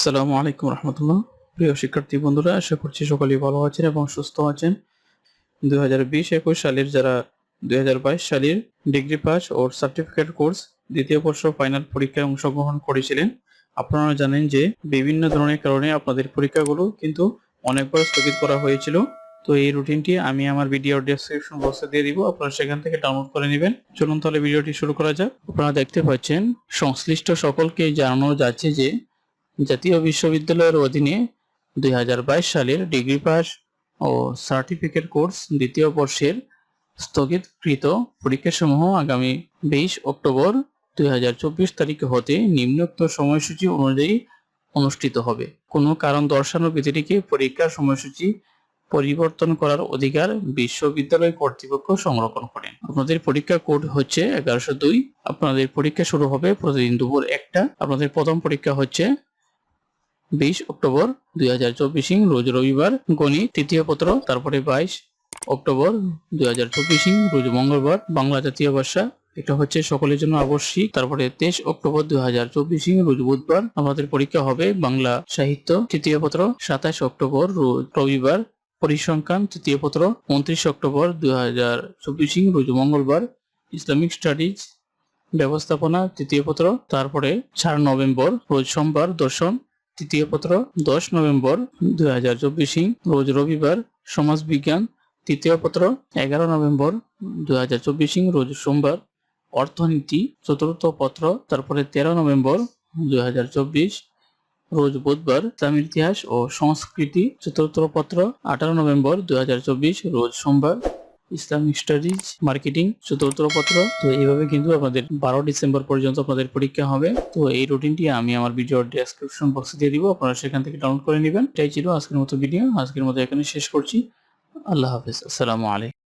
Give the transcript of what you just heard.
আসসালামু আলাইকুম রহমতুল্লাহ। প্রিয় শিক্ষার্থী বন্ধুরা, আশা করছি সকলেই ভালো আছেন এবং সুস্থ আছেন। দুই হাজার বিশ একুশ সালের যারা দুই হাজার বাইশ সালের ডিগ্রি পাস ও সার্টিফিকেট কোর্স দ্বিতীয় বর্ষ ফাইনাল পরীক্ষায় অংশগ্রহণ করেছিলেন, আপনারা জানেন যে বিভিন্ন ধরনের কারণে আপনাদের পরীক্ষাগুলো কিন্তু অনেকবার স্থগিত করা হয়েছিল। তো এই রুটিনটি আমি আমার ভিডিও ডেসক্রিপশন বক্সে দিয়ে দিব, আপনারা সেখান থেকে ডাউনলোড করে নেবেন। চলুন তাহলে ভিডিওটি শুরু করা যাক। আপনারা দেখতে পাচ্ছেন, সংশ্লিষ্ট সকলকে জানানো যাচ্ছে যে জাতীয় বিশ্ববিদ্যালয়ের অধীনে দুই হাজার বাইশ সালের ডিগ্রি পাস ও সার্টিফিকেট কোর্স দ্বিতীয় বর্ষের স্থগিতকৃত পরীক্ষাসমূহ আগামী বিশ অক্টোবর দুই তারিখে হতে নিম্নোক্ত সময়সূচি অনুযায়ী অনুষ্ঠিত হবে। কোনো কারণ দর্শানোর ব্যতিরিকে পরীক্ষার সময়সূচি পরিবর্তন করার অধিকার বিশ্ববিদ্যালয় কর্তৃপক্ষ সংরক্ষণ করেন আপনাদের পরীক্ষা কোড হচ্ছে এগারোশো দুই। আপনাদের পরীক্ষা শুরু হবে প্রতিদিন দুপুর একটা। আপনাদের প্রথম পরীক্ষা হচ্ছে বিশ অক্টোবর দুই হাজার চব্বিশ রোজ রবিবার, গণিত, তৃতীয় পত্র, তারপরে বাইশ অক্টোবর দুই হাজার চব্বিশ রোজ মঙ্গলবার, বাংলা জাতীয় ভাষা। এটা হচ্ছে সকলের জন্য আবশ্যিক। তারপরে তেইশ অক্টোবর দুই হাজার চব্বিশ রোজ বুধবার আমাদের পরীক্ষা হবে বাংলা সাহিত্য, তৃতীয় পত্র, সাতাশ অক্টোবর, রোজ রবিবার, পরিসংখ্যান, তৃতীয় পত্র, উনত্রিশ অক্টোবর দুই হাজার চব্বিশ রোজ মঙ্গলবার, ইসলামিক স্টাডিজ ব্যবস্থাপনা, তৃতীয় পত্র, তারপরে চার নভেম্বর, রোজ সোমবার দর্শন তৃতীয় পত্র, দশ নভেম্বর দুই হাজার চব্বিশ রোজ রবিবার সমাজ বিজ্ঞান তৃতীয় পত্র, এগারো নভেম্বর দুই হাজার চব্বিশ রোজ সোমবার অর্থনীতি। চতুর্থ পত্র, তারপরে তেরো নভেম্বর দুই চব্বিশ, রোজ বুধবার ইসলামের ইতিহাস ও সংস্কৃতি। চতুর্থ পত্র, আঠারো নভেম্বর দুই রোজ সোমবার ইসলামিক স্টাডিজ, মার্কেটিং চতুর্থ পত্র তো এইভাবে কিন্তু আপনাদের বারো ডিসেম্বর পর্যন্ত আপনাদের পরীক্ষা হবে। তো এই রুটিনটি আমি আমার ভিডিওর ডেসক্রিপশন বক্সে দিয়ে দিব। আপনারা সেখান থেকে ডাউনলোড করে নেবেন। এটাই ছিল আজকের মতো ভিডিও আজকের মতো এখানে শেষ করছি। আল্লাহ হাফিজ। আসসালামু আলাইকুম।